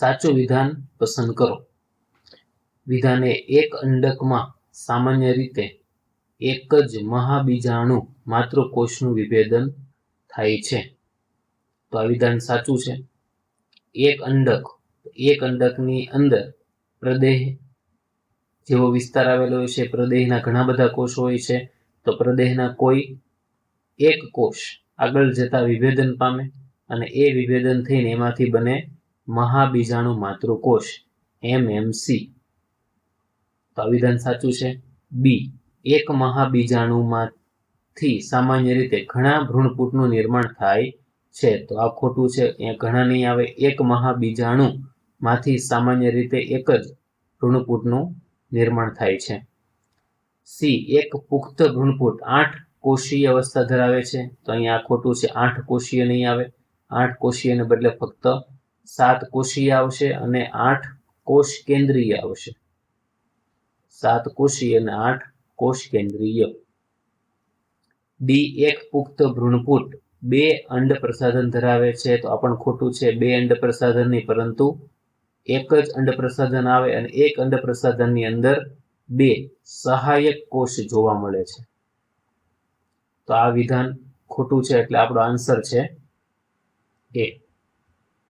સાચું વિધાન પસંદ કરો. વિધાને એક અંડકમાં સામાન્ય રીતે એક જ મહાબીજાણુ માતૃકોષનું વિભેદન થાય છે. તો આ વિધાન સાચું છે? એક અંડક, એક અંડકની અંદર પ્રદેહ જેવો વિસ્તાર આવેલો હોય છે, પ્રદેહના ઘણા બધા કોષો હોય છે, તો પ્રદેહના કોઈ એક કોષ આગળ જતા વિભેદન પામે અને એ વિભેદન થઈને એમાંથી બને મહાબીજાણુ માતૃકોષ એમએમસી. તો વિધાન સાચું છે? બી. એક મહાબીજાણુમાંથી સામાન્ય રીતે ઘણા ભ્રૂણપૂટનું નિર્માણ થાય છે. તો આ ખોટું છે, અહીંયા ઘણા નહીં આવે. એક મહાબીજાણુમાંથી સામાન્ય રીતે એક જ ભ્રૂણપૂટનું નિર્માણ થાય છે. સી. એક પુખ્ત ભ્રૂણપૂટ આઠ કોષીય અવસ્થા ધરાવે છે. તો અહીંયા આ ખોટું છે, આઠ કોષીય નહીં આવે. આઠ કોષીયને બદલે ફક્ત સાત કોષીય આવશે અને આઠ કોષ કેન્દ્રીય આવશે. સાત કોષીય અને આઠ કોષ કેન્દ્રીય. ડી એક પુખ્ત ભ્રૂણપુટ બે અંડ પ્રસાધન ધરાવે છે તો આ પણ ખોટું છે. બે અંડ પ્રસાધન નહીં, પરંતુ એક જ અંડ પ્રસાધન આવે અને એક અંડ પ્રસાધનની અંદર બે સહાયક કોષ જોવા મળે છે. તો આ વિધાન ખોટું છે એટલે આપણો આન્સર છે એ.